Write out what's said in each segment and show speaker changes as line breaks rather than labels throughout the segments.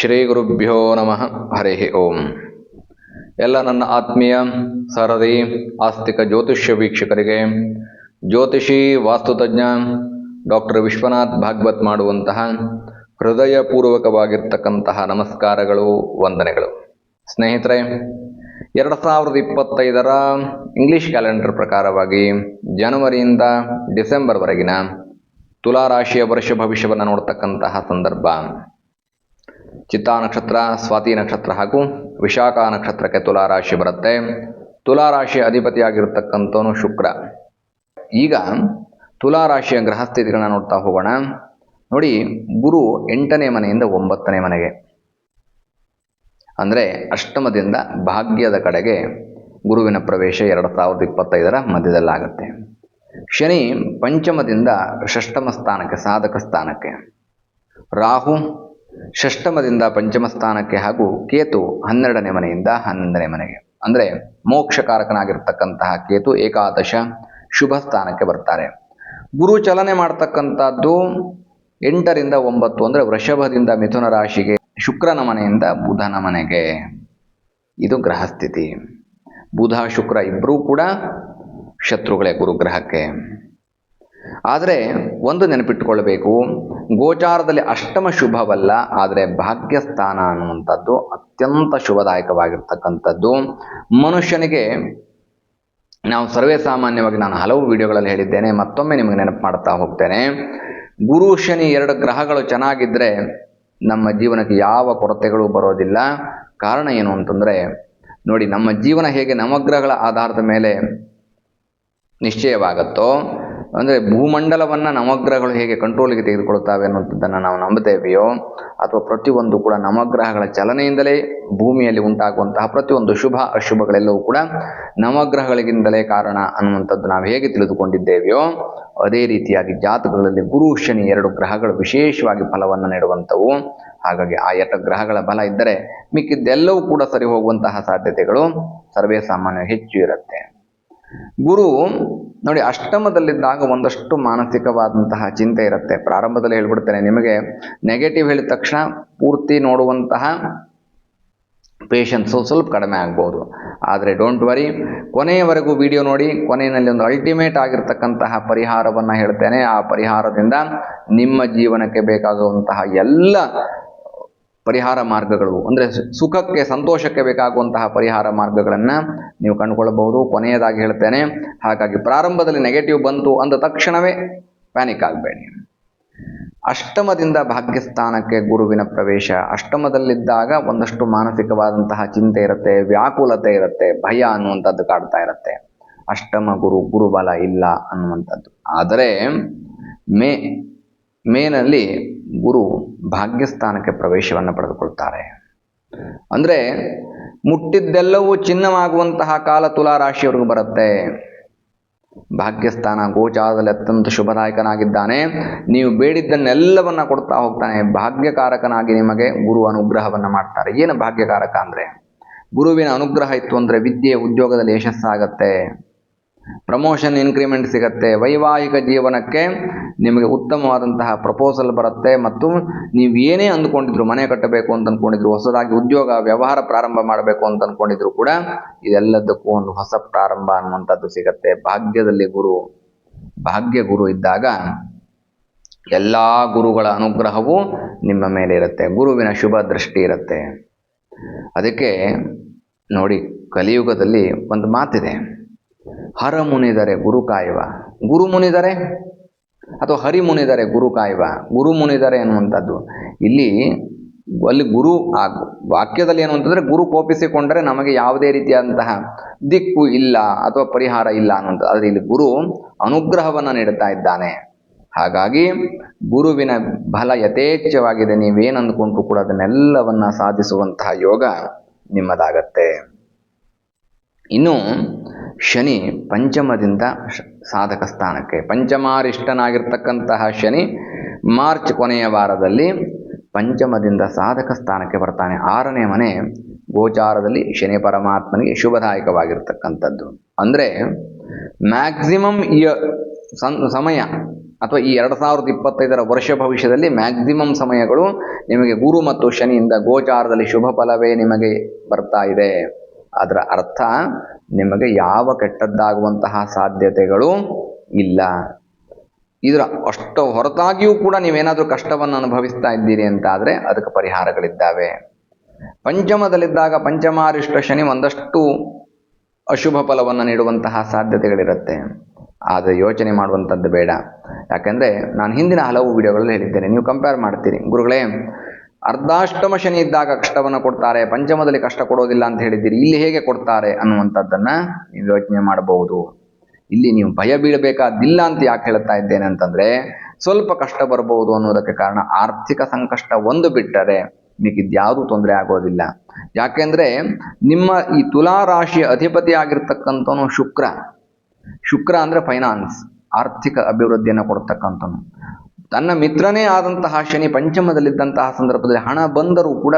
ಶ್ರೀ ಗುರುಭ್ಯೋ ನಮಃ. ಹರಿ ಓಂ. ಎಲ್ಲ ನನ್ನ ಆತ್ಮೀಯ, ಸರದಿ, ಆಸ್ತಿಕ ಜ್ಯೋತಿಷ್ಯ ವೀಕ್ಷಕರಿಗೆ, ಜ್ಯೋತಿಷಿ ವಾಸ್ತುತಜ್ಞ ಡಾಕ್ಟರ್ ವಿಶ್ವನಾಥ್ ಭಾಗವತ್ ಮಾಡುವಂತಹ ಹೃದಯಪೂರ್ವಕವಾಗಿರ್ತಕ್ಕಂತಹ ನಮಸ್ಕಾರಗಳು, ವಂದನೆಗಳು. ಸ್ನೇಹಿತರೆ, ಎರಡು ಸಾವಿರದ ಇಪ್ಪತ್ತೈದರ ಇಂಗ್ಲಿಷ್ ಕ್ಯಾಲೆಂಡರ್ ಪ್ರಕಾರವಾಗಿ ಜನವರಿಯಿಂದ ಡಿಸೆಂಬರ್ವರೆಗಿನ ತುಲಾ ರಾಶಿಯ ವರ್ಷ ಭವಿಷ್ಯವನ್ನು ನೋಡ್ತಕ್ಕಂತಹ ಸಂದರ್ಭ. ಚಿತ್ತಾ ನಕ್ಷತ್ರ, ಸ್ವಾತಿ ನಕ್ಷತ್ರ ಹಾಗೂ ವಿಶಾಖ ನಕ್ಷತ್ರಕ್ಕೆ ತುಲಾ ರಾಶಿ ಬರುತ್ತೆ. ತುಲಾ ರಾಶಿಯ ಅಧಿಪತಿಯಾಗಿರ್ತಕ್ಕಂಥವನು ಶುಕ್ರ. ಈಗ ತುಲಾ ರಾಶಿಯ ಗ್ರಹಸ್ಥಿತಿಗಳನ್ನ ನೋಡ್ತಾ ಹೋಗೋಣ. ನೋಡಿ, ಗುರು ಎಂಟನೇ ಮನೆಯಿಂದ ಒಂಬತ್ತನೇ ಮನೆಗೆ. ಅಂದರೆ ಅಷ್ಟಮದಿಂದ ಭಾಗ್ಯದ ಕಡೆಗೆ ಗುರುವಿನ ಪ್ರವೇಶ ಎರಡು ಸಾವಿರದ ಇಪ್ಪತ್ತೈದರ ಮಧ್ಯದಲ್ಲಾಗುತ್ತೆ. ಶನಿ ಪಂಚಮದಿಂದ ಷಷ್ಟಮ ಸ್ಥಾನಕ್ಕೆ, ಸಾಧಕ ಸ್ಥಾನಕ್ಕೆ. ರಾಹು ಷಷ್ಟಮದಿಂದ ಪಂಚಮ ಸ್ಥಾನಕ್ಕೆ ಹಾಗೂ ಕೇತು ಹನ್ನೆರಡನೇ ಮನೆಯಿಂದ ಹನ್ನೊಂದನೇ ಮನೆಗೆ. ಅಂದರೆ ಮೋಕ್ಷಕಾರಕನಾಗಿರ್ತಕ್ಕಂತಹ ಕೇತು ಏಕಾದಶ ಶುಭ ಸ್ಥಾನಕ್ಕೆ ಬರ್ತಾರೆ. ಗುರು ಚಲನೆ ಮಾಡ್ತಕ್ಕಂಥದ್ದು ಎಂಟರಿಂದ ಒಂಬತ್ತು, ಅಂದರೆ ವೃಷಭದಿಂದ ಮಿಥುನ ರಾಶಿಗೆ ಶುಕ್ರನ ಮನೆಯಿಂದ ಬುಧನ ಮನೆಗೆ. ಇದು ಗ್ರಹಸ್ಥಿತಿ ಬುಧ, ಶುಕ್ರ ಇಬ್ಬರೂ ಕೂಡ ಶತ್ರುಗಳೇ ಗುರುಗ್ರಹಕ್ಕೆ. ಆದರೆ ಒಂದು ನೆನಪಿಟ್ಟುಕೊಳ್ಬೇಕು ಗೋಚಾರದಲ್ಲಿ ಅಷ್ಟಮ ಶುಭವಲ್ಲ, ಆದರೆ ಭಾಗ್ಯಸ್ಥಾನ ಅನ್ನುವಂಥದ್ದು ಅತ್ಯಂತ ಶುಭದಾಯಕವಾಗಿರ್ತಕ್ಕಂಥದ್ದು. ಮನುಷ್ಯನಿಗೆ ನಾವು ಸರ್ವೇ ಸಾಮಾನ್ಯವಾಗಿ ನಾನು ಹಲವು ವಿಡಿಯೋಗಳಲ್ಲಿ ಹೇಳಿದ್ದೇನೆ, ಮತ್ತೊಮ್ಮೆ ನಿಮಗೆ ನೆನಪು ಮಾಡ್ತಾ ಹೋಗ್ತೇನೆ. ಗುರು ಶನಿ ಎರಡು ಗ್ರಹಗಳು ಚೆನ್ನಾಗಿದ್ದರೆ ನಮ್ಮ ಜೀವನಕ್ಕೆ ಯಾವ ಕೊರತೆಗಳು ಬರೋದಿಲ್ಲ. ಕಾರಣ ಏನು ಅಂತಂದರೆ, ನೋಡಿ ನಮ್ಮ ಜೀವನ ಹೇಗೆ ನವಗ್ರಹಗಳ ಆಧಾರದ ಮೇಲೆ ನಿಶ್ಚಯವಾಗುತ್ತೋ ಅಂದರೆ ಭೂಮಂಡಲವನ್ನು ನವಗ್ರಹಗಳು ಹೇಗೆ ಕಂಟ್ರೋಲಿಗೆ ತೆಗೆದುಕೊಳ್ಳುತ್ತವೆ ಅನ್ನುವಂಥದ್ದನ್ನು ನಾವು ನಂಬುತ್ತೇವೆಯೋ, ಅಥವಾ ಪ್ರತಿಯೊಂದು ಕೂಡ ನವಗ್ರಹಗಳ ಚಲನೆಯಿಂದಲೇ ಭೂಮಿಯಲ್ಲಿ ಉಂಟಾಗುವಂತಹ ಪ್ರತಿಯೊಂದು ಶುಭ, ಅಶುಭಗಳೆಲ್ಲವೂ ಕೂಡ ನವಗ್ರಹಗಳಿಗಿಂದಲೇ ಕಾರಣ ಅನ್ನುವಂಥದ್ದು ನಾವು ಹೇಗೆ ತಿಳಿದುಕೊಂಡಿದ್ದೇವೆಯೋ, ಅದೇ ರೀತಿಯಾಗಿ ಜಾತಕಗಳಲ್ಲಿ ಗುರು, ಶನಿ ಎರಡು ಗ್ರಹಗಳು ವಿಶೇಷವಾಗಿ ಫಲವನ್ನು ನೀಡುವಂಥವು. ಹಾಗಾಗಿ ಆ ಎರಡು ಗ್ರಹಗಳ ಬಲ ಇದ್ದರೆ ಮಿಕ್ಕಿದ್ದೆಲ್ಲವೂ ಕೂಡ ಸರಿ ಹೋಗುವಂತಹ ಸಾಧ್ಯತೆಗಳು ಸರ್ವೇ ಸಾಮಾನ್ಯ ಹೆಚ್ಚು ಇರುತ್ತೆ. ಗುರು, ನೋಡಿ, ಅಷ್ಟಮದಲ್ಲಿದ್ದಾಗ ಒಂದಷ್ಟು ಮಾನಸಿಕವಾದಂತಹ ಚಿಂತೆ ಇರುತ್ತೆ. ಪ್ರಾರಂಭದಲ್ಲಿ ಹೇಳ್ಬಿಡ್ತೇನೆ, ನಿಮಗೆ ನೆಗೆಟಿವ್ ಹೇಳಿದ ತಕ್ಷಣ ಪೂರ್ತಿ ನೋಡುವಂತಹ ಪೇಷನ್ಸು ಸ್ವಲ್ಪ ಕಡಿಮೆ ಆಗ್ಬೋದು. ಆದರೆ ಡೋಂಟ್ ವರಿ ಕೊನೆಯವರೆಗೂ ವಿಡಿಯೋ ನೋಡಿ, ಕೊನೆಯಲ್ಲಿ ಒಂದು ಅಲ್ಟಿಮೇಟ್ ಆಗಿರ್ತಕ್ಕಂತಹ ಪರಿಹಾರವನ್ನು ಹೇಳ್ತೇನೆ. ಆ ಪರಿಹಾರದಿಂದ ನಿಮ್ಮ ಜೀವನಕ್ಕೆ ಬೇಕಾಗುವಂತಹ ಎಲ್ಲ ಪರಿಹಾರ ಮಾರ್ಗಗಳು. ಅಂದರೆ ಸುಖಕ್ಕೆ, ಸಂತೋಷಕ್ಕೆ ಬೇಕಾಗುವಂತಹ ಪರಿಹಾರ ಮಾರ್ಗಗಳನ್ನು ನೀವು ಕಂಡುಕೊಳ್ಳಬಹುದು. ಕೊನೆಯದಾಗಿ ಹೇಳ್ತೇನೆ, ಹಾಗಾಗಿ ಪ್ರಾರಂಭದಲ್ಲಿ ನೆಗೆಟಿವ್ ಬಂತು ಅಂದ ತಕ್ಷಣವೇ ಪ್ಯಾನಿಕ್ ಆಗಬೇಡಿ. ಅಷ್ಟಮದಿಂದ ಭಾಗ್ಯಸ್ಥಾನಕ್ಕೆ ಗುರುವಿನ ಪ್ರವೇಶ. ಅಷ್ಟಮದಲ್ಲಿದ್ದಾಗ ಒಂದಷ್ಟು ಮಾನಸಿಕವಾದಂತಹ ಚಿಂತೆ ಇರುತ್ತೆ, ವ್ಯಾಕುಲತೆ ಇರುತ್ತೆ, ಭಯ ಅನ್ನುವಂಥದ್ದು ಕಾಡ್ತಾ ಇರುತ್ತೆ. ಅಷ್ಟಮ ಗುರು, ಗುರುಬಲ ಇಲ್ಲ ಅನ್ನುವಂಥದ್ದು. ಆದರೆ, ಮೇ ಮೇನಲ್ಲಿ ಗುರು ಭಾಗ್ಯಸ್ಥಾನಕ್ಕೆ ಪ್ರವೇಶವನ್ನು ಪಡೆದುಕೊಳ್ತಾರೆ. ಅಂದರೆ ಮುಟ್ಟಿದ್ದೆಲ್ಲವೂ ಚಿನ್ನವಾಗುವಂತಹ ಕಾಲ ತುಲಾ ರಾಶಿಯವರೆಗೂ ಬರುತ್ತೆ. ಭಾಗ್ಯಸ್ಥಾನ ಗೋಚಾರದಲ್ಲಿ ಅತ್ಯಂತ ಶುಭದಾಯಕನಾಗಿದ್ದಾನೆ. ನೀವು ಬೇಡಿದ್ದನ್ನೆಲ್ಲವನ್ನ ಕೊಡ್ತಾ ಹೋಗ್ತಾನೆ. ಭಾಗ್ಯಕಾರಕನಾಗಿ ನಿಮಗೆ ಗುರು ಅನುಗ್ರಹವನ್ನು ಮಾಡ್ತಾರೆ. ಏನು ಭಾಗ್ಯಕಾರಕ ಅಂದರೆ? ಗುರುವಿನ ಅನುಗ್ರಹ ಇತ್ತು ಅಂದರೆ ವಿದ್ಯೆ ಉದ್ಯೋಗದಲ್ಲಿ ಯಶಸ್ಸಾಗತ್ತೆ. ಪ್ರಮೋಷನ್ ಇನ್ಕ್ರಿಮೆಂಟ್ ಸಿಗತ್ತೆ. ವೈವಾಹಿಕ ಜೀವನಕ್ಕೆ ನಿಮಗೆ ಉತ್ತಮವಾದಂತಹ ಪ್ರಪೋಸಲ್ ಬರುತ್ತೆ ಮತ್ತು ನೀವು ಏನೇ ಅಂದ್ಕೊಂಡಿದ್ರು ಮನೆ ಕಟ್ಟಬೇಕು ಅಂತ ಅಂದ್ಕೊಂಡಿದ್ರು, ಹೊಸದಾಗಿ ಉದ್ಯೋಗ, ವ್ಯವಹಾರ ಪ್ರಾರಂಭ ಮಾಡಬೇಕು ಅಂತ ಅಂದ್ಕೊಂಡಿದ್ರು ಕೂಡ ಇದೆಲ್ಲದಕ್ಕೂ ಒಂದು ಹೊಸ ಪ್ರಾರಂಭ ಅನ್ನುವಂಥದ್ದು ಸಿಗತ್ತೆ. ಭಾಗ್ಯದಲ್ಲಿ ಗುರು, ಭಾಗ್ಯ ಗುರು ಇದ್ದಾಗ ಎಲ್ಲ ಗುರುಗಳ ಅನುಗ್ರಹವು ನಿಮ್ಮ ಮೇಲೆ ಇರುತ್ತೆ. ಗುರುವಿನ ಶುಭ ದೃಷ್ಟಿ ಇರುತ್ತೆ. ಅದಕ್ಕೆ ನೋಡಿ, ಕಲಿಯುಗದಲ್ಲಿ ಒಂದು ಮಾತಿದೆ. ಹರ ಮುನಿದರೆ ಗುರು ಕಾಯುವ. ಗುರು ಮುನಿದರೆ ಅಥವಾ ಹರಿ ಮುನಿದರೆ ಗುರು ಕಾಯುವ. ಗುರು ಮುನಿದರೆ ಅನ್ನುವಂಥದ್ದು ಇಲ್ಲಿ ಅಲ್ಲಿ ಗುರು ಆ ವಾಕ್ಯದಲ್ಲಿ ಏನು ಅಂತಂದರೆ ಗುರು ಕೋಪಿಸಿಕೊಂಡರೆ ನಮಗೆ ಯಾವುದೇ ರೀತಿಯಾದಂತಹ ದಿಕ್ಕು ಇಲ್ಲ ಅಥವಾ ಪರಿಹಾರ ಇಲ್ಲ ಅನ್ನುವಂಥದ್ದು. ಆದರೆ ಇಲ್ಲಿ ಗುರು ಅನುಗ್ರಹವನ್ನು ನೀಡುತ್ತಾ ಇದ್ದಾನೆ. ಹಾಗಾಗಿ ಗುರುವಿನ ಬಲ ಯಥೇಚ್ಛವಾಗಿದೆ. ನೀವೇನು ಕೂಡ ಅದನ್ನೆಲ್ಲವನ್ನ ಸಾಧಿಸುವಂತಹ ಯೋಗ ನಿಮ್ಮದಾಗತ್ತೆ. ಇನ್ನು ಶನಿ ಪಂಚಮದಿಂದ ಸಾಧಕ ಸ್ಥಾನಕ್ಕೆ. ಪಂಚಮಾರಿಷ್ಟನಾಗಿರ್ತಕ್ಕಂತಹ ಶನಿ ಮಾರ್ಚ್ ಕೊನೆಯ ವಾರದಲ್ಲಿ ಪಂಚಮದಿಂದ ಸಾಧಕ ಸ್ಥಾನಕ್ಕೆ ಬರ್ತಾನೆ. ಆರನೇ ಮನೆ ಗೋಚಾರದಲ್ಲಿ ಶನಿ ಪರಮಾತ್ಮನಿಗೆ ಶುಭದಾಯಕವಾಗಿರ್ತಕ್ಕಂಥದ್ದು. ಅಂದರೆ ಮ್ಯಾಕ್ಸಿಮಮ್ ಇಯ ಸಮಯ ಅಥವಾ ಈ ಎರಡು ಸಾವಿರದ ಇಪ್ಪತ್ತೈದರ ವರ್ಷ ಭವಿಷ್ಯದಲ್ಲಿ ಮ್ಯಾಕ್ಸಿಮಮ್ ಸಮಯಗಳು ನಿಮಗೆ ಗುರು ಮತ್ತು ಶನಿಯಿಂದ ಗೋಚಾರದಲ್ಲಿ ಶುಭ ಫಲವೇ ನಿಮಗೆ ಬರ್ತಾ ಇದೆ. ಅದರ ಅರ್ಥ ನಿಮಗೆ ಯಾವ ಕೆಟ್ಟದ್ದಾಗುವಂತಹ ಸಾಧ್ಯತೆಗಳು ಇಲ್ಲ. ಇದರ ಅಷ್ಟು ಹೊರತಾಗಿಯೂ ಕೂಡ ನೀವೇನಾದರೂ ಕಷ್ಟವನ್ನು ಅನುಭವಿಸ್ತಾ ಇದ್ದೀರಿ ಅಂತಾದರೆ ಅದಕ್ಕೆ ಪರಿಹಾರಗಳಿದ್ದಾವೆ. ಪಂಚಮದಲ್ಲಿದ್ದಾಗ ಪಂಚಮಾರಿಷ್ಟ ಶನಿ ಒಂದಷ್ಟು ಅಶುಭ ಫಲವನ್ನು ನೀಡುವಂತಹ ಸಾಧ್ಯತೆಗಳಿರುತ್ತೆ. ಆದರೆ ಯೋಚನೆ ಮಾಡುವಂಥದ್ದು ಬೇಡ. ಯಾಕೆಂದರೆ ನಾನು ಹಿಂದಿನ ಹಲವು ವಿಡಿಯೋಗಳಲ್ಲಿ ಹೇಳಿದ್ದೇನೆ, ನೀವು ಕಂಪೇರ್ ಮಾಡ್ತೀರಿ. ಗುರುಗಳೇ ಅರ್ಧಾಷ್ಟಮ ಶನಿ ಇದ್ದಾಗ ಕಷ್ಟವನ್ನು ಕೊಡ್ತಾರೆ, ಪಂಚಮದಲ್ಲಿ ಕಷ್ಟ ಕೊಡೋದಿಲ್ಲ ಅಂತ ಹೇಳಿದ್ದೀರಿ, ಇಲ್ಲಿ ಹೇಗೆ ಕೊಡ್ತಾರೆ ಅನ್ನುವಂಥದ್ದನ್ನು ನೀವು ಯೋಚನೆ ಮಾಡಬಹುದು. ಇಲ್ಲಿ ನೀವು ಭಯ ಬೀಳಬೇಕಾದಿಲ್ಲ ಅಂತ ಯಾಕೆ ಹೇಳ್ತಾ ಇದ್ದೇನೆ ಅಂತಂದ್ರೆ, ಸ್ವಲ್ಪ ಕಷ್ಟ ಬರಬಹುದು ಅನ್ನೋದಕ್ಕೆ ಕಾರಣ ಆರ್ಥಿಕ ಸಂಕಷ್ಟ ಒಂದು ಬಿಟ್ಟರೆ ಮಿಕ್ಕಿದ್ಯಾವುದು ತೊಂದರೆ ಆಗೋದಿಲ್ಲ. ಯಾಕೆಂದ್ರೆ ನಿಮ್ಮ ಈ ತುಲಾ ರಾಶಿಯ ಅಧಿಪತಿ ಆಗಿರ್ತಕ್ಕಂಥವನು ಶುಕ್ರ. ಶುಕ್ರ ಅಂದ್ರೆ ಫೈನಾನ್ಸ್ ಆರ್ಥಿಕ ಅಭಿವೃದ್ಧಿಯನ್ನು ಕೊಡ್ತಕ್ಕಂಥವನು. ತನ್ನ ಮಿತ್ರನೇ ಆದಂತಹ ಶನಿ ಪಂಚಮದಲ್ಲಿದ್ದಂತಹ ಸಂದರ್ಭದಲ್ಲಿ ಹಣ ಬಂದರೂ ಕೂಡ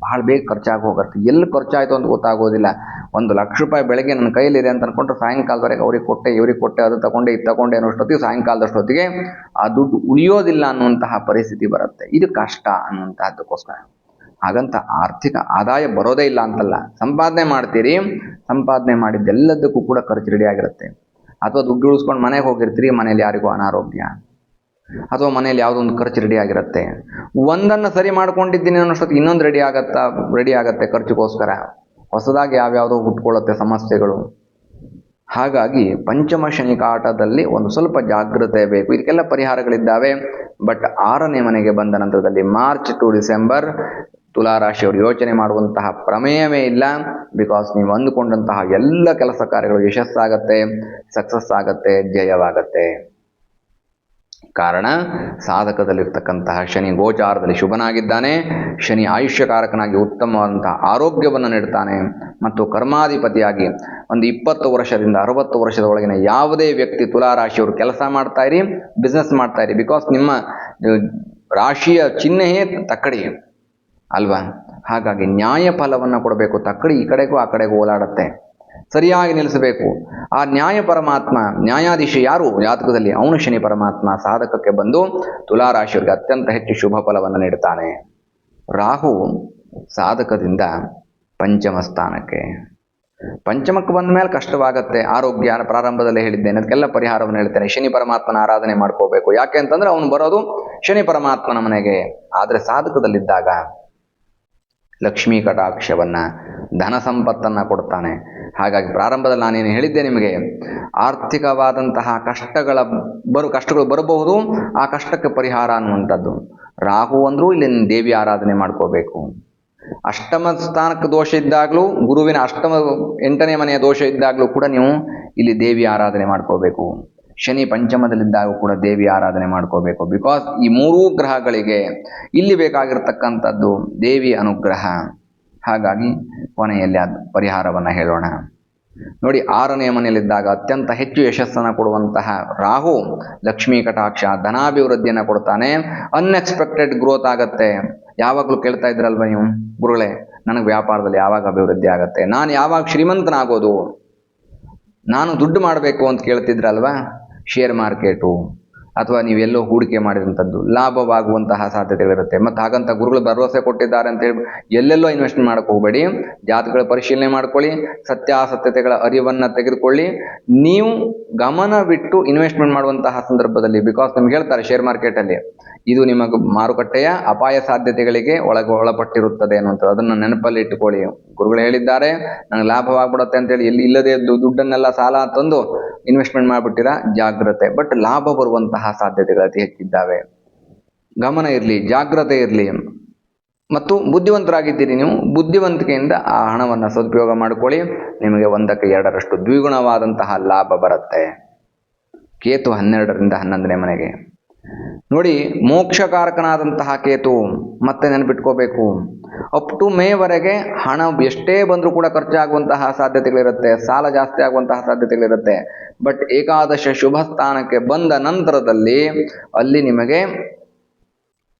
ಬಹಳ ಬೇಗ ಖರ್ಚಾಗಿ ಹೋಗುತ್ತೆ. ಎಲ್ಲಿ ಖರ್ಚಾಯಿತು ಅಂತ ಗೊತ್ತಾಗೋದಿಲ್ಲ. ಒಂದು ಲಕ್ಷ ರೂಪಾಯಿ ಬೆಳಗ್ಗೆ ನನ್ನ ಕೈಯಲ್ಲಿದೆ ಅಂತ ಅಂದ್ಕೊಂಡ್ರೆ ಸಾಯಂಕಾಲದವರೆಗೆ ಅವ್ರಿಗೆ ಕೊಟ್ಟೆ, ಇವ್ರಿಗೆ ಕೊಟ್ಟೆ, ಅದು ತಗೊಂಡೆ, ಇದು ತಗೊಂಡೆ ಅನ್ನೋಷ್ಟೊತ್ತಿಗೆ ಸಾಯಂಕಾಲದಷ್ಟೊತ್ತಿಗೆ ಆ ದುಡ್ಡು ಉಳಿಯೋದಿಲ್ಲ ಅನ್ನುವಂತಹ ಪರಿಸ್ಥಿತಿ ಬರುತ್ತೆ. ಇದು ಕಷ್ಟ ಅನ್ನುವಂತಹದ್ದಕ್ಕೋಸ್ಕರ. ಹಾಗಂತ ಆರ್ಥಿಕ ಆದಾಯ ಬರೋದೇ ಇಲ್ಲ ಅಂತಲ್ಲ. ಸಂಪಾದನೆ ಮಾಡ್ತೀರಿ, ಸಂಪಾದನೆ ಮಾಡಿದ್ದೆಲ್ಲದಕ್ಕೂ ಕೂಡ ಖರ್ಚು ರೆಡಿ ಆಗಿರುತ್ತೆ. ಅಥವಾ ದುಡ್ಡು ಉಳಿಸ್ಕೊಂಡು ಮನೆಗೆ ಹೋಗಿರ್ತೀರಿ ಮನೇಲಿ ಯಾರಿಗೂ ಅನಾರೋಗ್ಯ. ಅಥವಾ ಮನೆಯಲ್ಲಿ ಯಾವುದೋ ಒಂದು ಖರ್ಚು ರೆಡಿ ಆಗಿರುತ್ತೆ. ಒಂದನ್ನು ಸರಿ ಮಾಡ್ಕೊಂಡಿದ್ದೀನಿ ಅನ್ನೋಷ್ಟೊತ್ತಿಗೆ ಇನ್ನೊಂದು ರೆಡಿ ಆಗತ್ತಾ? ರೆಡಿ ಆಗತ್ತೆ ಖರ್ಚಿಗೋಸ್ಕರ. ಹೊಸದಾಗಿ ಯಾವ್ಯಾವುದೋ ಹುಟ್ಕೊಳ್ಳುತ್ತೆ ಸಮಸ್ಯೆಗಳು. ಹಾಗಾಗಿ ಪಂಚಮ ಶನಿ ಕಾಟದಲ್ಲಿ ಒಂದು ಸ್ವಲ್ಪ ಜಾಗ್ರತೆ ಬೇಕು. ಇದಕ್ಕೆಲ್ಲ ಪರಿಹಾರಗಳಿದ್ದಾವೆ. ಬಟ್ ಆರನೇ ಮನೆಗೆ ಬಂದ ನಂತರದಲ್ಲಿ ಮಾರ್ಚ್ ಟು ಡಿಸೆಂಬರ್ ತುಲಾರಾಶಿಯವರು ಯೋಚನೆ ಮಾಡುವಂತಹ ಪ್ರಮೇಯವೇ ಇಲ್ಲ. ಬಿಕಾಸ್ ನೀವು ಅಂದುಕೊಂಡಂತಹ ಎಲ್ಲ ಕೆಲಸ ಕಾರ್ಯಗಳು ಯಶಸ್ಸಾಗತ್ತೆ ಸಕ್ಸಸ್ ಆಗತ್ತೆ, ಜಯವಾಗತ್ತೆ. ಕಾರಣ ಸಾಧಕದಲ್ಲಿರ್ತಕ್ಕಂತಹ ಶನಿ ಗೋಚಾರದಲ್ಲಿ ಶುಭನಾಗಿದ್ದಾನೆ. ಶನಿ ಆಯುಷ್ಯಕಾರಕನಾಗಿ ಉತ್ತಮವಾದಂತಹ ಆರೋಗ್ಯವನ್ನು ನೀಡ್ತಾನೆ. ಮತ್ತು ಕರ್ಮಾಧಿಪತಿಯಾಗಿ ಒಂದು ಇಪ್ಪತ್ತು ವರ್ಷದಿಂದ ಅರವತ್ತು ವರ್ಷದ ಒಳಗಿನ ಯಾವುದೇ ವ್ಯಕ್ತಿ ತುಲಾರಾಶಿಯವರು ಕೆಲಸ ಮಾಡ್ತಾ ಇರಿ ಬಿಸ್ನೆಸ್ ಮಾಡ್ತಾ ಇರಿ. ಬಿಕಾಸ್ ನಿಮ್ಮ ರಾಶಿಯ ಚಿಹ್ನೆಯೇ ತಕ್ಕಡಿ. ಅಲ್ವಾ? ಹಾಗಾಗಿ ನ್ಯಾಯ ಫಲವನ್ನು ಕೊಡಬೇಕು. ತಕ್ಕಡಿ ಈ ಕಡೆಗೂ ಆ ಕಡೆಗೂ ಓಲಾಡುತ್ತೆ. ಸರಿಯಾಗಿ ನಿಲ್ಲಿಸಬೇಕು. ಆ ನ್ಯಾಯ ಪರಮಾತ್ಮ, ನ್ಯಾಯಾಧೀಶ ಯಾರು? ಜಾತಕದಲ್ಲಿ ಅವನು ಶನಿ ಪರಮಾತ್ಮ, ಸಾಧಕಕ್ಕೆ ಬಂದು ತುಲಾರಾಶಿಯವರಿಗೆ ಅತ್ಯಂತ ಹೆಚ್ಚು ಶುಭ ಫಲವನ್ನು ನೀಡುತ್ತಾನೆ. ರಾಹು ಸಾಧಕದಿಂದ ಪಂಚಮ ಸ್ಥಾನಕ್ಕೆ. ಪಂಚಮಕ್ಕೆ ಬಂದ ಮೇಲೆ ಕಷ್ಟವಾಗತ್ತೆ. ಆರೋಗ್ಯ ಪ್ರಾರಂಭದಲ್ಲಿ ಹೇಳಿದ್ದೇನೆ, ಅದಕ್ಕೆಲ್ಲ ಪರಿಹಾರವನ್ನು ಹೇಳ್ತೇನೆ. ಶನಿ ಪರಮಾತ್ಮನ ಆರಾಧನೆ ಮಾಡ್ಕೋಬೇಕು. ಯಾಕೆ ಅಂತಂದ್ರೆ ಅವನು ಬರೋದು ಶನಿ ಪರಮಾತ್ಮನ ಮನೆಗೆ. ಆದರೆ ಸಾಧಕದಲ್ಲಿದ್ದಾಗ ಲಕ್ಷ್ಮೀ ಕಟಾಕ್ಷವನ್ನ, ಧನ ಸಂಪತ್ತನ್ನ ಕೊಡ್ತಾನೆ. ಹಾಗಾಗಿ ಪ್ರಾರಂಭದಲ್ಲಿ ನಾನೇನು ಹೇಳಿದ್ದೆ ನಿಮಗೆ, ಆರ್ಥಿಕವಾದಂತಹ ಕಷ್ಟಗಳ ಬರು, ಕಷ್ಟಗಳು ಬರಬಹುದು, ಆ ಕಷ್ಟಕ್ಕೆ ಪರಿಹಾರ ಅನ್ನುವಂಥದ್ದು. ರಾಹು ಅಂದರೂ ಇಲ್ಲಿ ದೇವಿ ಆರಾಧನೆ ಮಾಡ್ಕೋಬೇಕು. ಅಷ್ಟಮ ಸ್ಥಾನಕ್ಕೆ ದೋಷ ಇದ್ದಾಗಲೂ, ಗುರುವಿನ ಅಷ್ಟಮ ಎಂಟನೇ ಮನೆಯ ದೋಷ ಇದ್ದಾಗಲೂ ಕೂಡ ನೀವು ಇಲ್ಲಿ ದೇವಿ ಆರಾಧನೆ ಮಾಡ್ಕೋಬೇಕು. ಶನಿ ಪಂಚಮದಲ್ಲಿದ್ದಾಗ ಕೂಡ ದೇವಿ ಆರಾಧನೆ ಮಾಡ್ಕೋಬೇಕು. ಬಿಕಾಸ್ ಈ ಮೂರೂ ಗ್ರಹಗಳಿಗೆ ಇಲ್ಲಿ ಬೇಕಾಗಿರ್ತಕ್ಕಂಥದ್ದು ದೇವಿ ಅನುಗ್ರಹ. ಹಾಗಾಗಿ ಕೊನೆಯಲ್ಲಿ ಅದು ಪರಿಹಾರವನ್ನು ಹೇಳೋಣ. ನೋಡಿ, ಆರನೇ ಮನೆಯಲ್ಲಿದ್ದಾಗ ಅತ್ಯಂತ ಹೆಚ್ಚು ಯಶಸ್ಸನ್ನು ಕೊಡುವಂತಹ ರಾಹು ಲಕ್ಷ್ಮೀ ಕಟಾಕ್ಷ ಧನಾಭಿವೃದ್ಧಿಯನ್ನು ಕೊಡ್ತಾನೆ. ಅನ್ಎಕ್ಸ್ಪೆಕ್ಟೆಡ್ ಗ್ರೋತ್ ಆಗತ್ತೆ. ಯಾವಾಗಲೂ ಕೇಳ್ತಾ ಇದ್ರಲ್ವ ನೀವು? ಗುರುಗಳೇ, ನನಗೆ ವ್ಯಾಪಾರದಲ್ಲಿ ಯಾವಾಗ ಅಭಿವೃದ್ಧಿ ಆಗುತ್ತೆ? ನಾನು ಯಾವಾಗ ಶ್ರೀಮಂತನಾಗೋದು? ನಾನು ದುಡ್ಡು ಮಾಡಬೇಕು ಅಂತ ಕೇಳ್ತಿದ್ರಲ್ವ? ಶೇರ್ ಮಾರ್ಕೆಟು ಅಥವಾ ನೀವೆಲ್ಲೋ ಹೂಡಿಕೆ ಮಾಡಿದಂಥದ್ದು, ಲಾಭವಾಗುವಂತಹ ಸಾಧ್ಯತೆಗಳಿರುತ್ತೆ. ಮತ್ತು ಹಾಗಂತ ಗುರುಗಳು ಭರವಸೆ ಕೊಟ್ಟಿದ್ದಾರೆ ಅಂತ ಹೇಳಿ ಎಲ್ಲೆಲ್ಲೋ ಇನ್ವೆಸ್ಟ್ ಮಾಡಕ್ಕೆ ಹೋಗಬೇಡಿ. ಜಾತಕಗಳ ಪರಿಶೀಲನೆ ಮಾಡ್ಕೊಳ್ಳಿ, ಸತ್ಯಾಸತ್ಯತೆಗಳ ಅರಿವನ್ನು ತೆಗೆದುಕೊಳ್ಳಿ. ನೀವು ಗಮನವಿಟ್ಟು ಇನ್ವೆಸ್ಟ್ಮೆಂಟ್ ಮಾಡುವಂತಹ ಸಂದರ್ಭದಲ್ಲಿ ಬಿಕಾಸ್ ನಿಮ್ಗೆ ಹೇಳ್ತಾರೆ ಶೇರ್ ಮಾರ್ಕೆಟಲ್ಲಿ ಇದು ನಿಮಗೆ ಮಾರುಕಟ್ಟೆಯ ಅಪಾಯ ಸಾಧ್ಯತೆಗಳಿಗೆ ಒಳಗೆ ಒಳಪಟ್ಟಿರುತ್ತದೆ ಅನ್ನುವಂಥದ್ದು ಅದನ್ನು ನೆನಪಲ್ಲಿ ಇಟ್ಟುಕೊಳ್ಳಿ. ಗುರುಗಳು ಹೇಳಿದ್ದಾರೆ ನನಗೆ ಲಾಭವಾಗ್ಬಿಡುತ್ತೆ ಅಂತೇಳಿ ಎಲ್ಲಿ ಇಲ್ಲದೆ ದುಡ್ಡನ್ನೆಲ್ಲ ಸಾಲ ತಂದು ಇನ್ವೆಸ್ಟ್ಮೆಂಟ್ ಮಾಡಿಬಿಟ್ಟಿರ? ಜಾಗ್ರತೆ. ಬಟ್ ಲಾಭ ಬರುವಂತಹ ಸಾಧ್ಯತೆಗಳು ಅತಿ ಹೆಚ್ಚಿದ್ದಾವೆ. ಗಮನ ಇರಲಿ, ಜಾಗ್ರತೆ ಇರಲಿ. ಮತ್ತು ಬುದ್ಧಿವಂತರಾಗಿದ್ದೀರಿ ನೀವು, ಬುದ್ಧಿವಂತಿಕೆಯಿಂದ ಆ ಹಣವನ್ನು ಸದುಪಯೋಗ ಮಾಡಿಕೊಳ್ಳಿ. ನಿಮಗೆ ಒಂದಕ್ಕೆ ಎರಡರಷ್ಟು ದ್ವಿಗುಣವಾದಂತಹ ಲಾಭ ಬರುತ್ತೆ. ಕೇತು ಹನ್ನೆರಡರಿಂದ ಹನ್ನೊಂದನೇ ಮನೆಗೆ. ನೋಡಿ, ಮೋಕ್ಷಕಾರಕನಾದಂತಹ ಕೇತು ಮತ್ತೆ ನೆನಪಿಟ್ಕೋಬೇಕು. ಅಪ್ ಟು ಮೇವರೆಗೆ ಹಣ ಎಷ್ಟೇ ಬಂದರೂ ಕೂಡ ಖರ್ಚಾಗುವಂತಹ ಸಾಧ್ಯತೆಗಳಿರುತ್ತೆ, ಸಾಲ ಜಾಸ್ತಿ ಆಗುವಂತಹ ಸಾಧ್ಯತೆಗಳಿರುತ್ತೆ. ಬಟ್ ಏಕಾದಶ ಶುಭ ಸ್ಥಾನಕ್ಕೆ ಬಂದ ನಂತರದಲ್ಲಿ ಅಲ್ಲಿ ನಿಮಗೆ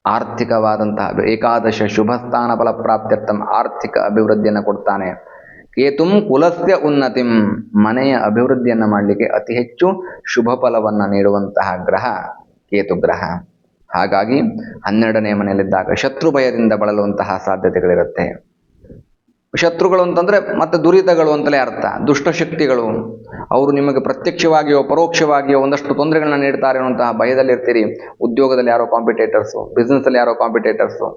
ಆರ್ಥಿಕವಾದಂತಹ ಏಕಾದಶ ಶುಭ ಸ್ಥಾನ ಫಲಪ್ರಾಪ್ತ್ಯರ್ಥಂ ಆರ್ಥಿಕ ಅಭಿವೃದ್ಧಿಯನ್ನು ಕೊಡ್ತಾನೆ. ಕೇತುಂ ಕುಲಸ್ಯ ಉನ್ನತಿಂ, ಮನೆಯ ಅಭಿವೃದ್ಧಿಯನ್ನು ಮಾಡಲಿಕ್ಕೆ ಅತಿ ಹೆಚ್ಚು ಶುಭ ಫಲವನ್ನು ನೀಡುವಂತಹ ಗ್ರಹ. ಕೇತುಗ್ರಹ ಹಾಗಾಗಿ ಹನ್ನೆರಡನೇ ಮನೆಯಲ್ಲಿದ್ದಾಗ ಶತ್ರು ಭಯದಿಂದ ಬಳಲುವಂತಹ ಸಾಧ್ಯತೆಗಳಿರುತ್ತೆ. ಶತ್ರುಗಳು ಅಂತಂದ್ರೆ ಮತ್ತೆ ದುರಿತಗಳು ಅಂತಲೇ ಅರ್ಥ. ದುಷ್ಟಶಕ್ತಿಗಳು ಅವರು ನಿಮಗೆ ಪ್ರತ್ಯಕ್ಷವಾಗಿಯೋ ಪರೋಕ್ಷವಾಗಿಯೋ ಒಂದಷ್ಟು ತೊಂದರೆಗಳನ್ನ ನೀಡ್ತಾರೆ ಅನ್ನುವಂತಹ ಭಯದಲ್ಲಿರ್ತೀರಿ. ಉದ್ಯೋಗದಲ್ಲಿ ಯಾರೋ ಕಾಂಪಿಟೇಟರ್ಸು ಬಿಸ್ನೆಸ್ಸಲ್ಲಿ ಯಾರೋ ಕಾಂಪಿಟೇಟರ್ಸು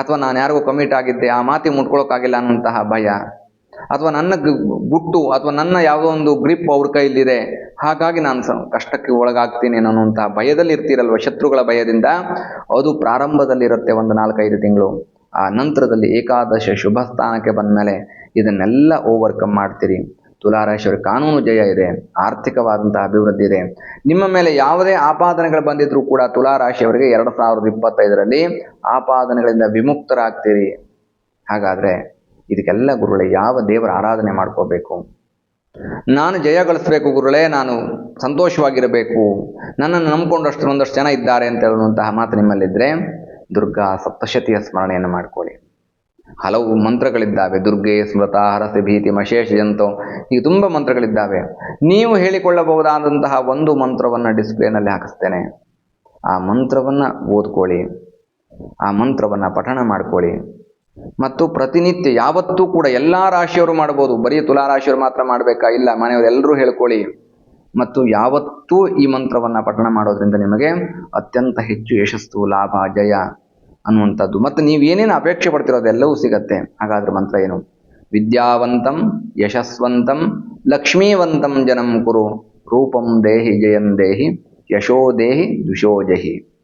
ಅಥವಾ ನಾನು ಯಾರಿಗೂ ಕಮಿಟ್ ಆಗಿದ್ದೆ, ಆ ಮಾತಿ ಮುಟ್ಕೊಳ್ಳೋಕ್ಕಾಗಿಲ್ಲ ಅನ್ನುವಂತಹ ಭಯ. ಅಥವಾ ನನ್ನ ಗುಟ್ಟು ಅಥವಾ ನನ್ನ ಯಾವುದೋ ಒಂದು ಗ್ರಿಪ್ ಅವ್ರ ಕೈಲಿದೆ, ಹಾಗಾಗಿ ನಾನು ಕಷ್ಟಕ್ಕೆ ಒಳಗಾಗ್ತೀನಿ ಅನ್ನುವಂತಹ ಭಯದಲ್ಲಿ ಇರ್ತೀರಲ್ವ, ಶತ್ರುಗಳ ಭಯದಿಂದ? ಅದು ಪ್ರಾರಂಭದಲ್ಲಿರುತ್ತೆ ಒಂದು ನಾಲ್ಕೈದು ತಿಂಗಳು. ಆ ನಂತರದಲ್ಲಿ ಏಕಾದಶ ಶುಭ ಸ್ಥಾನಕ್ಕೆ ಬಂದಮೇಲೆ ಇದನ್ನೆಲ್ಲ ಓವರ್ಕಮ್ ಮಾಡ್ತೀರಿ. ತುಲಾರಾಶಿಯವರ ಕಾನೂನು ಜಯ ಇದೆ, ಆರ್ಥಿಕವಾದಂತಹ ಅಭಿವೃದ್ಧಿ ಇದೆ. ನಿಮ್ಮ ಮೇಲೆ ಯಾವುದೇ ಆಪಾದನೆಗಳು ಬಂದಿದ್ರೂ ಕೂಡ ತುಲಾರಾಶಿಯವರಿಗೆ ಎರಡು ಸಾವಿರದ ಇಪ್ಪತ್ತೈದರಲ್ಲಿ ಆಪಾದನೆಗಳಿಂದ ವಿಮುಕ್ತರಾಗ್ತೀರಿ. ಹಾಗಾದರೆ ಇದಕ್ಕೆಲ್ಲ ಗುರುಗಳೇ, ಯಾವ ದೇವರ ಆರಾಧನೆ ಮಾಡ್ಕೋಬೇಕು? ನಾನು ಜಯ ಗಳಿಸ್ಬೇಕು ಗುರುಗಳೇ, ನಾನು ಸಂತೋಷವಾಗಿರಬೇಕು. ನನ್ನನ್ನು ನಂಬಿಕೊಂಡಷ್ಟು ಒಂದಷ್ಟು ಜನ ಇದ್ದಾರೆ ಅಂತ ಹೇಳುವಂತಹ ಮಾತು ನಿಮ್ಮಲ್ಲಿದ್ದರೆ ದುರ್ಗಾ ಸಪ್ತಶತಿಯ ಸ್ಮರಣೆಯನ್ನು ಮಾಡ್ಕೊಳ್ಳಿ. ಹಲವು ಮಂತ್ರಗಳಿದ್ದಾವೆ, ದುರ್ಗೆ ಸ್ಮೃತ ಹರಸಿ ಭೀತಿ ಮಶೇಷ ಜಂತೋ. ಹೀಗೆ ತುಂಬ ಮಂತ್ರಗಳಿದ್ದಾವೆ. ನೀವು ಹೇಳಿಕೊಳ್ಳಬಹುದಾದಂತಹ ಒಂದು ಮಂತ್ರವನ್ನು ಡಿಸ್ಪ್ಲೇನಲ್ಲಿ ಹಾಕಿಸ್ತೇನೆ. ಆ ಮಂತ್ರವನ್ನು ಓದ್ಕೊಳ್ಳಿ. ಆ ಮಂತ್ರವನ್ನು ಪಠಣ ಮಾಡ್ಕೊಳ್ಳಿ. ಮತ್ತು ಪ್ರತಿನಿತ್ಯ ಯಾವತ್ತೂ ಕೂಡ ಎಲ್ಲ ರಾಶಿಯವರು ಮಾಡ್ಬೋದು. ಬರೀ ತುಲಾ ರಾಶಿಯವರು ಮಾತ್ರ ಮಾಡಬೇಕಾ? ಇಲ್ಲ, ಮನೆಯವರು ಎಲ್ಲರೂ ಹೇಳ್ಕೊಳ್ಳಿ. ಮತ್ತು ಯಾವತ್ತೂ ಈ ಮಂತ್ರವನ್ನು ಪಠಣ ಮಾಡೋದ್ರಿಂದ ನಿಮಗೆ ಅತ್ಯಂತ ಹೆಚ್ಚು ಯಶಸ್ಸು, ಲಾಭ, ಜಯ ಅನ್ನುವಂಥದ್ದು. ಮತ್ತು ನೀವು ಏನೇನು ಅಪೇಕ್ಷೆ ಪಡ್ತಿರೋ ಅದೆಲ್ಲವೂ ಸಿಗತ್ತೆ. ಹಾಗಾದ್ರೆ ಮಂತ್ರ ಏನು? ವಿದ್ಯಾವಂತಂ, ಯಶಸ್ವಂತಂ, ಲಕ್ಷ್ಮೀವಂತಂ ಜನಂ ಕುರು. ರೂಪಂ ದೇಹಿ ಜಯಂ ದೇಹಿ, ಯಶೋ ದೇಹಿ ದುಶೋ ಜಹಿ.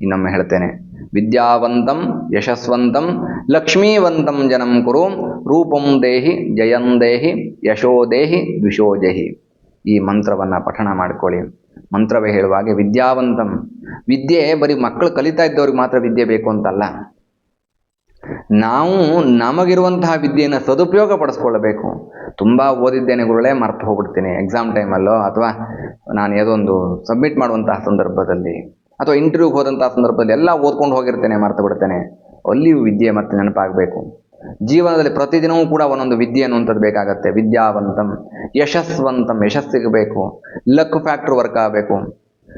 ಇನ್ನೊಮ್ಮೆ ಹೇಳ್ತೇನೆ. ವಿದ್ಯಾವಂತಂ ಯಶಸ್ವಂತಂ ಲಕ್ಷ್ಮೀವಂತಂ ಜನಂ ಕುರು ರೂಪಂ ದೇಹಿ ಜಯಂ ದೇಹಿ ಯಶೋ ದೇಹಿ ದ್ವಿಷೋ ಜಹಿ ಈ ಮಂತ್ರವನ್ನು ಪಠಣ ಮಾಡ್ಕೊಳ್ಳಿ. ಮಂತ್ರವೇ ಹೇಳುವಾಗೆ ವಿದ್ಯಾವಂತಂ. ವಿದ್ಯೆ ಬರೀ ಮಕ್ಕಳು ಕಲಿತಾ ಇದ್ದವ್ರಿಗೆ ಮಾತ್ರ ವಿದ್ಯೆ ಬೇಕು ಅಂತಲ್ಲ. ನಾವು ನಮಗಿರುವಂತಹ ವಿದ್ಯೆಯನ್ನು ಸದುಪಯೋಗ ಪಡಿಸ್ಕೊಳ್ಬೇಕು ತುಂಬ ಓದಿದ್ದೇನೆ ಗುರುಗಳೇ, ಮರ್ತು ಹೋಗ್ಬಿಡ್ತೀನಿ. ಎಕ್ಸಾಮ್ ಟೈಮಲ್ಲೋ ಅಥವಾ ನಾನು ಯಾವುದೋ ಒಂದು ಸಬ್ಮಿಟ್ ಮಾಡುವಂತಹ ಸಂದರ್ಭದಲ್ಲಿ. ಅಥವಾ ಇಂಟರ್ವ್ಯೂಗೆ ಹೋದಂಥ ಸಂದರ್ಭದಲ್ಲಿ ಎಲ್ಲ ಓದ್ಕೊಂಡು ಹೋಗಿರ್ತೇನೆ, ಮರ್ತು ಬಿಡ್ತೇನೆ. ಅಲ್ಲಿಯೂ ವಿದ್ಯೆ ಮತ್ತೆ ನೆನಪಾಗಬೇಕು. ಜೀವನದಲ್ಲಿ ಪ್ರತಿದಿನವೂ ಕೂಡ ಒಂದೊಂದು ವಿದ್ಯೆ ಅನ್ನುವಂಥದ್ದು ಬೇಕಾಗತ್ತೆ. ವಿದ್ಯಾವಂತಂ, ಯಶಸ್ವಂತಂ, ಯಶಸ್ಸಿಗೆ ಬೇಕು. ಲಕ್ ಫ್ಯಾಕ್ಟ್ರ್ ವರ್ಕ್ ಆಗಬೇಕು.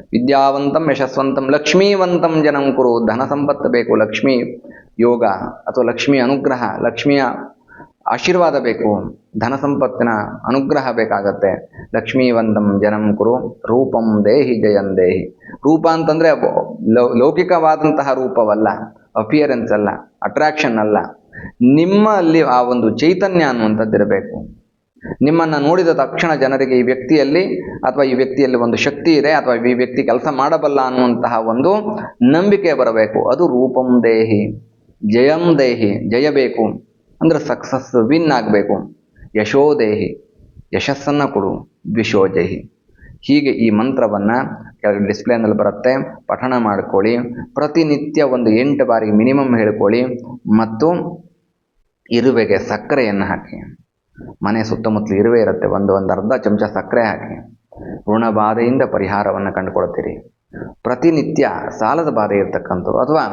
ವಿದ್ಯಾವಂತಂ, ಯಶಸ್ವಂತಂ, ಲಕ್ಷ್ಮೀವಂತಂ ಜನಂಕುರು ಧನ ಸಂಪತ್ತು ಬೇಕು, ಲಕ್ಷ್ಮೀ ಯೋಗ ಅಥವಾ ಲಕ್ಷ್ಮಿ ಅನುಗ್ರಹ, ಲಕ್ಷ್ಮಿಯ ಆಶೀರ್ವಾದ ಬೇಕು, ಧನ ಸಂಪತ್ತಿನ ಅನುಗ್ರಹ ಬೇಕಾಗತ್ತೆ. ಲಕ್ಷ್ಮೀವಂತಂ ಜನಂ ಕುರು, ರೂಪಂ ದೇಹಿ ಜಯಂ ದೇಹಿ. ರೂಪ ಅಂತಂದ್ರೆ ಲೌಕಿಕವಾದಂತಹ ರೂಪವಲ್ಲ ಅಪಿಯರೆನ್ಸ್ ಅಲ್ಲ ಅಟ್ರಾಕ್ಷನ್ ಅಲ್ಲ. ನಿಮ್ಮಲ್ಲಿ ಆ ಒಂದು ಚೈತನ್ಯ ಅನ್ನುವಂಥದ್ದಿರಬೇಕು ನಿಮ್ಮನ್ನು ನೋಡಿದ ತಕ್ಷಣ ಜನರಿಗೆ ಈ ವ್ಯಕ್ತಿಯಲ್ಲಿ ಅಥವಾ ಈ ವ್ಯಕ್ತಿಯಲ್ಲಿ ಒಂದು ಶಕ್ತಿ ಇದೆ, ಅಥವಾ ಈ ವ್ಯಕ್ತಿ ಕೆಲಸ ಮಾಡಬಲ್ಲ ಅನ್ನುವಂತಹ ಒಂದು ನಂಬಿಕೆ ಬರಬೇಕು. ಅದು ರೂಪಂ ದೇಹಿ, ಜಯಂ ದೇಹಿ ಜಯ ಬೇಕು ಅಂದರೆ ಸಕ್ಸಸ್ ವಿನ್ ಆಗಬೇಕು. ಯಶೋದೇಹಿ, ಯಶಸ್ಸನ್ನು ಕೊಡು ದ್ವಿಷೋಜಹಿ ಹೀಗೆ ಈ ಮಂತ್ರವನ್ನು ಕೆಳಗೆ ಡಿಸ್ಪ್ಲೇನಲ್ಲಿ ಬರುತ್ತೆ. ಪಠಣ ಮಾಡ್ಕೊಳ್ಳಿ. ಪ್ರತಿನಿತ್ಯ ಒಂದು ಎಂಟು ಬಾರಿ ಮಿನಿಮಮ್ ಹೇಳ್ಕೊಳ್ಳಿ. ಮತ್ತು ಇರುವೆಗೆ ಸಕ್ಕರೆಯನ್ನು ಹಾಕಿ. ಮನೆ ಸುತ್ತಮುತ್ತಲು ಇರುವೆ ಇರುತ್ತೆ. ಒಂದು ಒಂದು ಅರ್ಧ ಚಮಚ ಸಕ್ಕರೆ ಹಾಕಿ. ಋಣ ಬಾಧೆಯಿಂದ ಪರಿಹಾರವನ್ನು ಕಂಡುಕೊಳ್ತೀರಿ. ಪ್ರತಿನಿತ್ಯ ಸಾಲದ ಬಾಧೆ ಇರತಕ್ಕಂಥದ್ದು ಅಥವಾ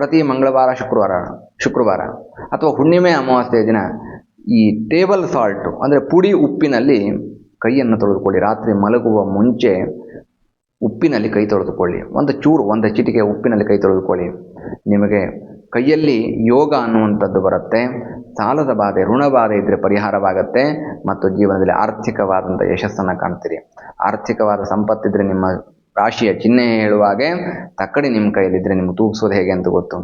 ಪ್ರತಿ ಮಂಗಳವಾರ ಶುಕ್ರವಾರ ಶುಕ್ರವಾರ ಅಥವಾ ಹುಣ್ಣಿಮೆ ಅಮಾವಾಸ್ಯೆಯ ದಿನ ಈ ಟೇಬಲ್ ಸಾಲ್ಟು ಅಂದರೆ ಪುಡಿ ಉಪ್ಪಿನಲ್ಲಿ ಕೈಯನ್ನು ತೊಳೆದುಕೊಳ್ಳಿ. ರಾತ್ರಿ ಮಲಗುವ ಮುಂಚೆ ಉಪ್ಪಿನಲ್ಲಿ ಕೈ ತೊಳೆದುಕೊಳ್ಳಿ. ಒಂದು ಚೂರು, ಒಂದು ಚಿಟಿಕೆ ಉಪ್ಪಿನಲ್ಲಿ ಕೈ ತೊಳೆದುಕೊಳ್ಳಿ. ನಿಮಗೆ ಕೈಯಲ್ಲಿ ಯೋಗ ಅನ್ನುವಂಥದ್ದು ಬರುತ್ತೆ. ಸಾಲದ ಬಾಧೆ ಋಣಬಾಧೆ ಇದ್ದರೆ ಪರಿಹಾರವಾಗುತ್ತೆ. ಮತ್ತು ಜೀವನದಲ್ಲಿ ಆರ್ಥಿಕವಾದಂಥ ಯಶಸ್ಸನ್ನು ಕಾಣ್ತೀರಿ. ಆರ್ಥಿಕವಾದ ಸಂಪತ್ತಿದ್ದರೆ ನಿಮ್ಮ ರಾಶಿಯ ಚಿಹ್ನೆ ಹೇಳುವಾಗೆ ತಕ್ಕಡಿ ನಿಮ್ಮ ಕೈಯಲ್ಲಿದ್ದರೆ ನಿಮ್ಗೆ ತೂಗಿಸೋದು ಹೇಗೆ ಅಂತ ಗೊತ್ತು.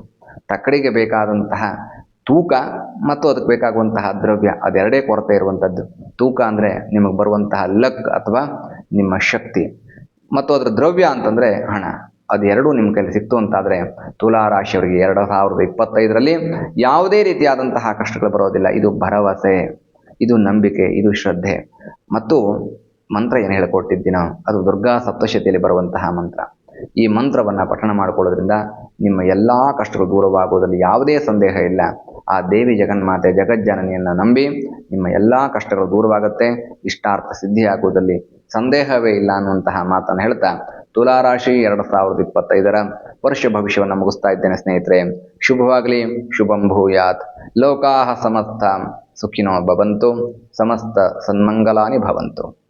ತಕ್ಕಡಿಗೆ ಬೇಕಾದಂತಹ ತೂಕ ಮತ್ತು ಅದಕ್ಕೆ ಬೇಕಾಗುವಂತಹ ದ್ರವ್ಯ ಅದೆರಡೇ ಕೊರತೆ ಇರುವಂಥದ್ದು ತೂಕ ಅಂದರೆ ನಿಮಗೆ ಬರುವಂತಹ ಲಕ್ ಅಥವಾ ನಿಮ್ಮ ಶಕ್ತಿ ಮತ್ತು ಅದರ ದ್ರವ್ಯ ಅಂತಂದರೆ ಹಣ. ಅದೆರಡೂ ನಿಮ್ಮ ಕೈಲಿ ಸಿಕ್ತು ಅಂತಾದರೆ ತುಲಾ ರಾಶಿಯವರಿಗೆ ಎರಡು ಸಾವಿರದ ಇಪ್ಪತ್ತೈದರಲ್ಲಿ ಯಾವುದೇ ರೀತಿಯಾದಂತಹ ಕಷ್ಟಗಳು ಬರೋದಿಲ್ಲ. ಇದು ಭರವಸೆ, ಇದು ನಂಬಿಕೆ, ಇದು ಶ್ರದ್ಧೆ ಮತ್ತು ಮಂತ್ರ ಏನು ಹೇಳಿಕೊಟ್ಟಿದ್ದೀನೋ, ಅದು ದುರ್ಗಾ ಸಪ್ತಶತಿಯಲ್ಲಿ ಬರುವಂತಹ ಮಂತ್ರ. ಈ ಮಂತ್ರವನ್ನು ಪಠಣ ಮಾಡಿಕೊಳ್ಳೋದ್ರಿಂದ ನಿಮ್ಮ ಎಲ್ಲ ಕಷ್ಟಗಳು ದೂರವಾಗುವುದರಲ್ಲಿ ಯಾವುದೇ ಸಂದೇಹ ಇಲ್ಲ. ಆ ದೇವಿ ಜಗನ್ಮಾತೆ ಜಗಜ್ಜನನಿಯನ್ನು ನಂಬಿ ನಿಮ್ಮ ಎಲ್ಲ ಕಷ್ಟಗಳು ದೂರವಾಗುತ್ತೆ. ಇಷ್ಟಾರ್ಥ ಸಿದ್ಧಿಯಾಗುವುದರಲ್ಲಿ ಸಂದೇಹವೇ ಇಲ್ಲ ಅನ್ನುವಂತಹ ಮಾತನ್ನು ಹೇಳ್ತಾ ತುಲಾರಾಶಿ ಎರಡು ಸಾವಿರದ ಇಪ್ಪತ್ತೈದರ ವರ್ಷ ಭವಿಷ್ಯವನ್ನು ಮುಗಿಸ್ತಾ ಇದ್ದೇನೆ ಸ್ನೇಹಿತರೆ. ಶುಭವಾಗಲಿ, ಶುಭಂ ಭೂಯಾತ್. ಲೋಕಾಹ ಸಮಸ್ತ ಸುಖಿನೋ ಭವಂತು, ಸಮಸ್ತ ಸನ್ಮಂಗಲಾನಿ ಭವಂತು.